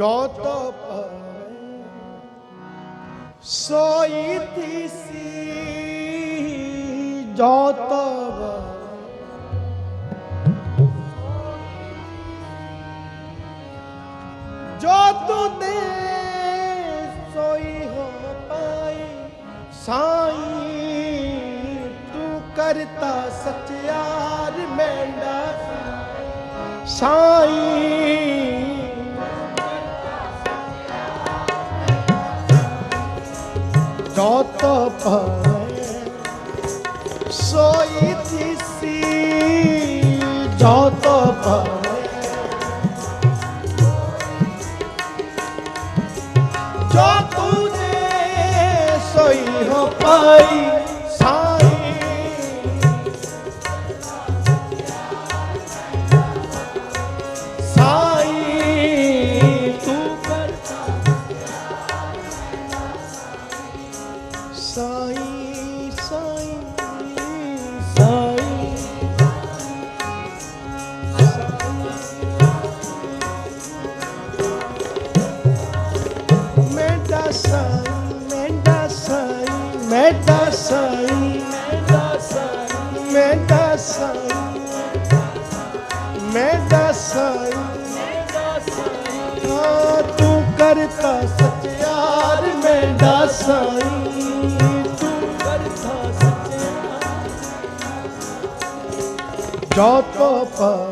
ਜੋ ਤੋ ਪਵੇ ਸੋਈ ਤਿਸੀ ਜੋ ਤੋ ਜੋ ਤੂੰ ਦੇ ਸੋਈ ਹੋ ਪਾਈ ਸਾਈ, ਤੂੰ ਕਰਤਾ ਸਚਿਆਰ ਮੈਂਡਾ ਸਾਈ। ਤੋ ਪਵੇ ਸੋਈ ਤਿਸੀ ਜੋ ਸਾਈ ਮੇਡਾ ਸਾਈ ਮੇਡਾ ਹਾਂ ਤੂੰ ਕਰਤਾ ਸਚਿਆਰ ਮੇਡਾ ਸਾਈ ਤੂੰ ਕਰਤਾ ਸਚਿਆਰ ਜੋ ਤੋ ਪਵੇ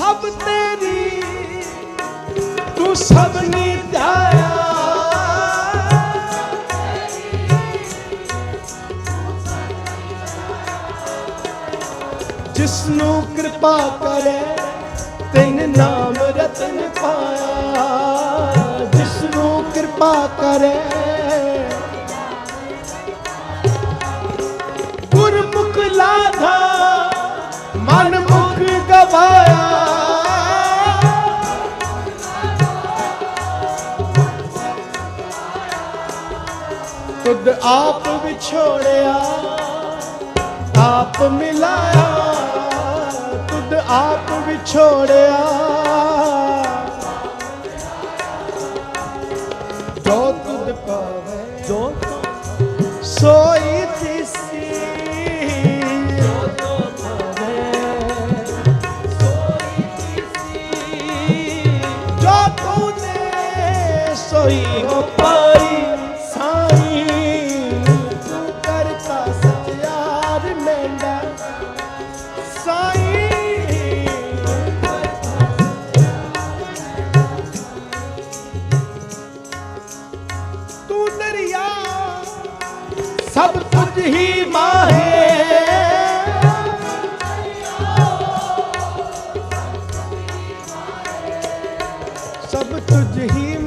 सब तेरी, तू सब जिसनु कृपा करे, तेन नाम रतन पाया। जिसनु कृपा करे, गुरमुख लाधा ਖੁਦ ਆਪ ਵਿਛੋੜਿਆ ਆਪ ਮਿਲਾਇਆ ਖੁਦ ਆਪ ਵਿਛੋੜਿਆ।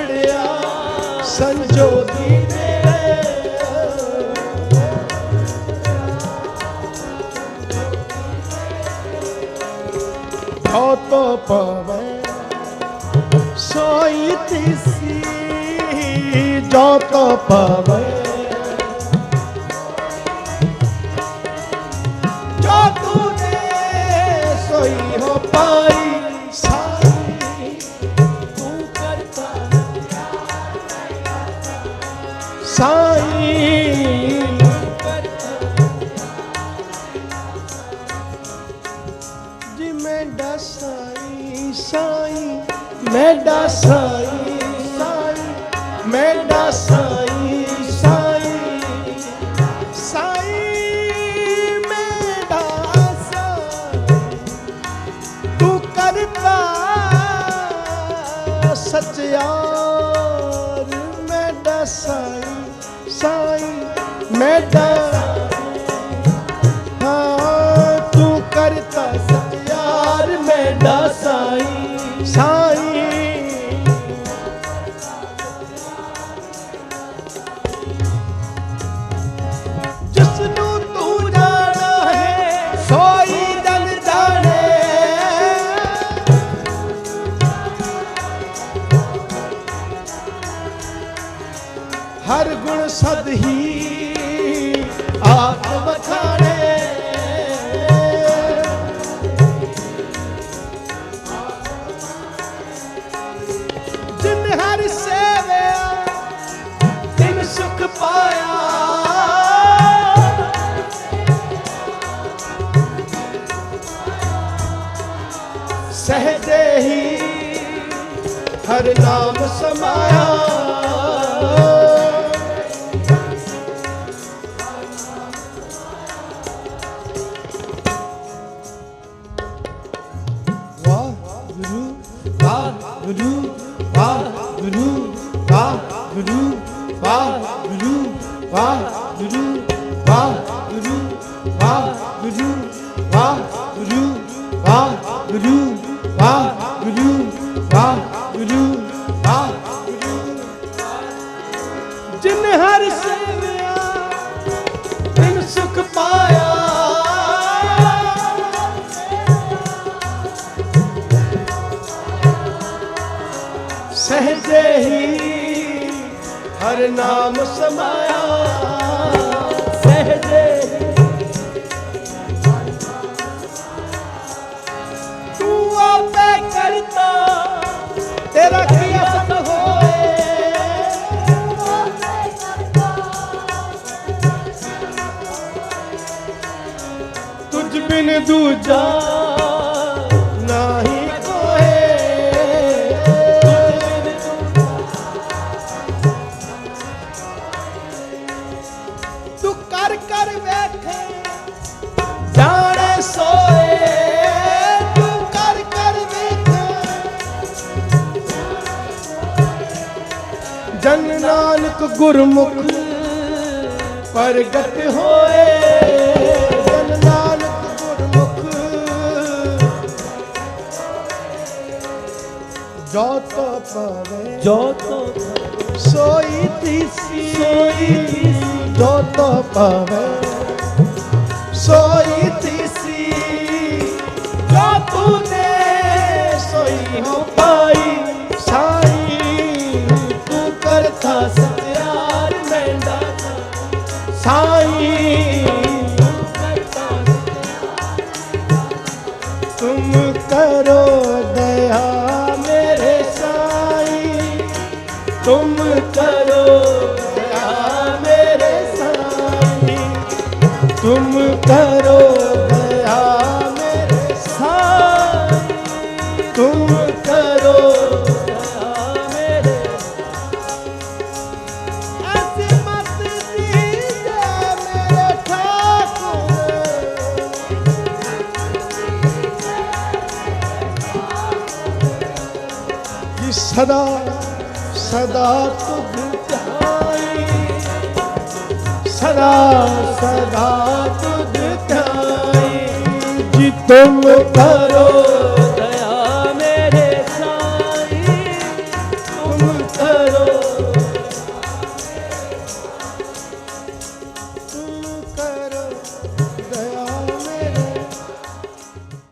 ਮਿਲ ਵਿਛੜਿਆ ਸੰਜੋਗੀ ਮੇਰੇ ਜੋ ਤੋ ਸੋਈ ਤਿਸੀ ਜੋ ਤੋ ਪਵੇ। ਮੈਡਾ ਸਾਈ ਸਾਈ ਮੈਡਾ ਸਾਈ ਸਾਈ ਸਾਈ ਮੈਡਾ ਸਾਈ ਤੂੰ ਕਰਤਾ ਸੱਚਿਆ ਹਰ ਗੁਣ ਸਦ ਹੀ ਆਪ ਬਖਾਣੇ ਜਿਨ ਹਰ ਸੇਵਿਆ, ਤਿਨ ਸੁਖ ਪਾਇਆ। ਸਹਜੇ ਹੀ ਹਰ ਨਾਮ ਸਮਾਇਆ। ਵਾਹਿਗੁਰੂ ਵਾਹਿਗੁਰੂ ਵਾਹਿਗੁਰੂ ਵਾਹਿਗੁਰੂ ਵਾਹਿਗੁਰੂ ਵਾਹਿਗੁਰੂ ਵਾਹਿਗੁਰੂ ਵਾਹਿਗੁਰੂ ਵਾਹਿਗੁਰੂ ਵਾਹਿਗੁਰੂ। ਜਿਨ ਹਰ ਸੇਵਿਆ ਤਿਨ ਸੁਖ ਪਾਇਆ। ਸਹਜੇ ਹੀ ਹਰ ਨਾਮ ਸਮਾਇਆ। ਸਹਜੇ। ਤੂੰ ਆਪੇ ਕਰਤਾ ਤੇਰਾ ਕੀ ਅਸਤ ਹੋਏ ਤੁਝ ਬਿਨ ਦੂਜਾ ਜਨ ਨਾਨਕ ਗੁਰਮੁਖ ਪ੍ਰਗਟ ਹੋਏ। ਜਨ ਨਾਨਕ ਗੁਰਮੁਖ ਜੋ ਤੋ ਪਵੇ ਜੋ ਤੋ ਸੋਈ ਤੀਸੀ। ਸੋਈ ਤੀਸੀ। ਜੋ ਤੋ ਪਵੇ, ਸੋਈ ਤੀਸੀ ਜੋ ਤੂਨੇ ਸੋਈ ਹੋ ਪਾਈ ਸਾਈ। ਤੂੰ ਕਰਤਾ ਸਤਿਆਰ ਮੈਂਡਾ ਸਾਈ। ਤੁਮ ਕਰੋ ਦਇਆ ਮੇਰੇ ਸਾਈ। ਤੁਮ ਕਰੋ ਸਦਾ ਸਦਾ ਤੁਧ ਧਿਆਈ। ਸਦਾ ਸਦਾ ਤੁਧ तुम करो